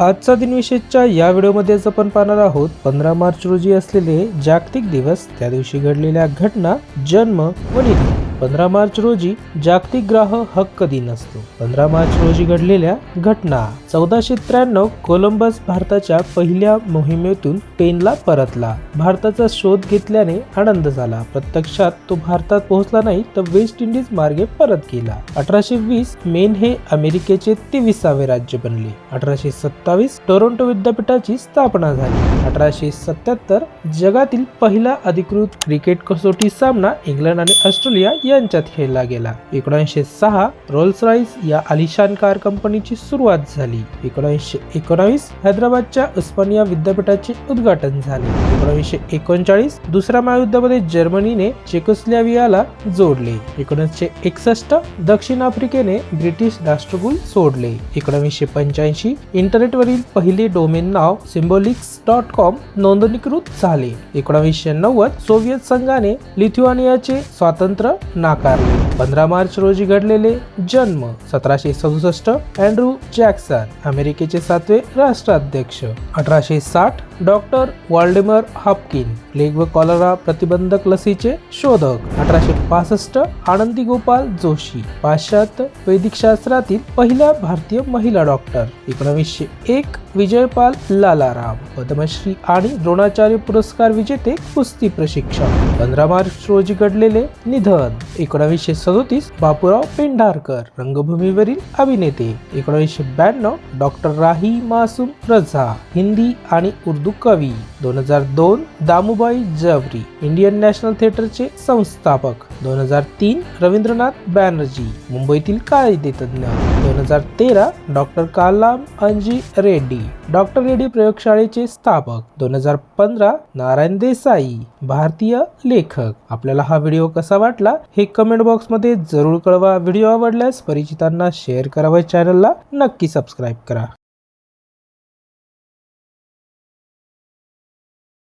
आजचा दिनविशेषच्या या व्हिडिओमध्येच आपण पाहणार आहोत पंधरा मार्च रोजी असलेले जागतिक दिवस त्या दिवशी घडलेल्या घटना जन्म व निधी. पंधरा मार्च रोजी जागतिक ग्राह हक्क दिन असतो. पंधरा मार्च रोजी घडलेल्या घटना चौदाशे त्र्याण्णव कोलंबस भारताच्या पहिल्या मोहिमेतून पेनला परतला. भारताचा शोध घेतल्याने आनंद झाला. प्रत्यक्षात तो भारतात पोहोचला नाही तर वेस्ट इंडिज मार्गे परत गेला. अठराशे वीस मेन हे अमेरिकेचे तेविसावे राज्य बनले. अठराशे सत्तावीस टोरंटो विद्यापीठाची स्थापना झाली. अठराशे सत्याहत्तर जगातील पहिला अधिकृत क्रिकेट कसोटी सामना इंग्लंड आणि ऑस्ट्रेलिया यांच्यात खेळला गेला. एकोणीसशे सहा रोल्स रॉईस या आलिशान कार कंपनीची सुरुवात झाली. एकोणीसशे एकोणावीस हैदराबादच्या उस्मानिया विद्यापीठाचे उद्घाटन झाले. एकोणीसशे एकोणचाळीस दुसऱ्या महायुद्धामध्ये जर्मनीने चेकोस्लोव्हियाला जोडले. एकोणीसशे एकसष्ट दक्षिण आफ्रिकेने ब्रिटिश राष्ट्रकुल सोडले. एकोणीसशे पंच्याऐंशी इंटरनेटवरील पहिले डोमेन नाव सिम्बोलिक्स डॉट कॉम नोंदणीकृत झाले. एकोणीसशे नव्वद सोव्हिएत संघाने लिथुआनियाचे स्वातंत्र्य না কাটবে पंधरा मार्च रोजी घडलेले जन्म सतराशे सदुसष्ट अँड्रू जॅक्सन अमेरिकेचे सातवे राष्ट्राध्यक्ष. अठराशे साठ डॉक्टर वॉल्डेमर हॉपकिन प्लेग व कॉलरा प्रतिबंधक लसीचे शोधक. अठराशे पासष्ट आनंदी गोपाल जोशी पाश्चात्य वैदिक शास्त्रातील पहिल्या भारतीय महिला डॉक्टर. एकोणवीसशे एक विजयपाल लालाराम पद्मश्री आणि द्रोणाचार्य पुरस्कार विजेते कुस्ती प्रशिक्षक. पंधरा मार्च रोजी घडलेले निधन. एकोणावीसशे सदोतीस बापूराव पेंढारकर रंगभूमीवरील अभिनेते एकोणीसशे ब्याण्णव डॉक्टर राही मासूम रझा हिंदी आणि उर्दू कवी दोन हजार दोन दामुबाई जवरी इंडियन नॅशनल थिएटरचे संस्थापक. दोन हजार तीन रवींद्रनाथ बॅनर्जी मुंबईतील कायदेतज्ञ दोन हजार तेरा डॉक्टर कालाम अंजी रेड्डी डॉक्टर रेड्डी प्रयोगशाळेचे स्थापक. दोन हजार पंधरा नारायण देसाई भारतीय लेखक. आपल्याला हा व्हिडिओ कसा वाटला हे कमेंट बॉक्समध्ये जरूर कळवा. व्हिडिओ आवडल्यास परिचितांना शेअर करावा चॅनलला नक्की सबस्क्राईब करा.